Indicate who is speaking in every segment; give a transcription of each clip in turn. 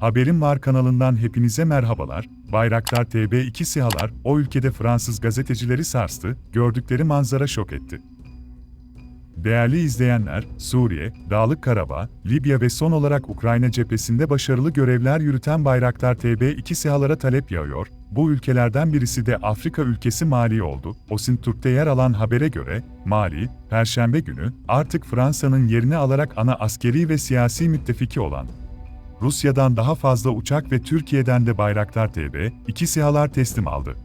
Speaker 1: Haberim Var kanalından hepinize merhabalar. Bayraktar TB2 SİHA'lar o ülkede Fransız gazetecileri sarstı, gördükleri manzara şok etti. Değerli izleyenler, Suriye, Dağlık Karabağ, Libya ve son olarak Ukrayna cephesinde başarılı görevler yürüten Bayraktar TB2 SİHA'lara talep yağıyor. Bu ülkelerden birisi de Afrika ülkesi Mali oldu. Osintürk'te yer alan habere göre, Mali, Perşembe günü artık Fransa'nın yerini alarak ana askeri ve siyasi müttefiki olan Rusya'dan daha fazla uçak ve Türkiye'den de Bayraktar TB, iki SİHA'lar teslim aldı.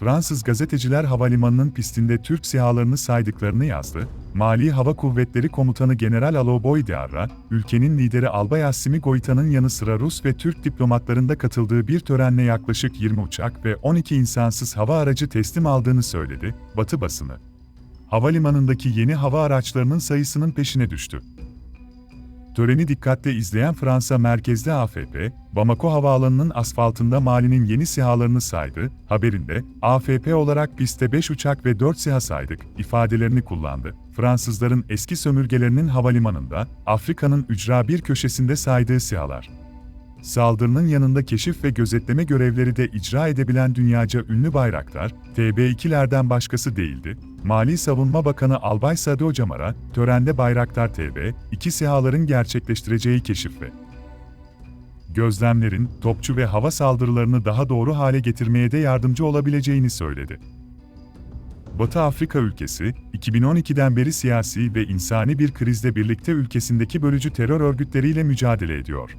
Speaker 1: Fransız gazeteciler havalimanının pistinde Türk SİHA'larını saydıklarını yazdı. Mali Hava Kuvvetleri Komutanı General Aloboy Diarra, ülkenin lideri Albay Assimi Goita'nın yanı sıra Rus ve Türk diplomatlarında katıldığı bir törenle yaklaşık 20 uçak ve 12 insansız hava aracı teslim aldığını söyledi, Batı basını. Havalimanındaki yeni hava araçlarının sayısının peşine düştü. Töreni dikkatle izleyen Fransa merkezli AFP, Bamako Havaalanı'nın asfaltında Mali'nin yeni sihalarını saydı, haberinde, AFP olarak pistte 5 uçak ve 4 siha saydık, ifadelerini kullandı. Fransızların eski sömürgelerinin havalimanında, Afrika'nın ücra bir köşesinde saydığı sihalar. Saldırının yanında keşif ve gözetleme görevleri de icra edebilen dünyaca ünlü bayraktar, TB2'lerden başkası değildi. Mali Savunma Bakanı Albay Sadi Ocamar'a, törende Bayraktar TB, iki sihaların gerçekleştireceği keşif ve gözlemlerin, topçu ve hava saldırılarını daha doğru hale getirmeye de yardımcı olabileceğini söyledi. Batı Afrika ülkesi, 2012'den beri siyasi ve insani bir krizle birlikte ülkesindeki bölücü terör örgütleriyle mücadele ediyor.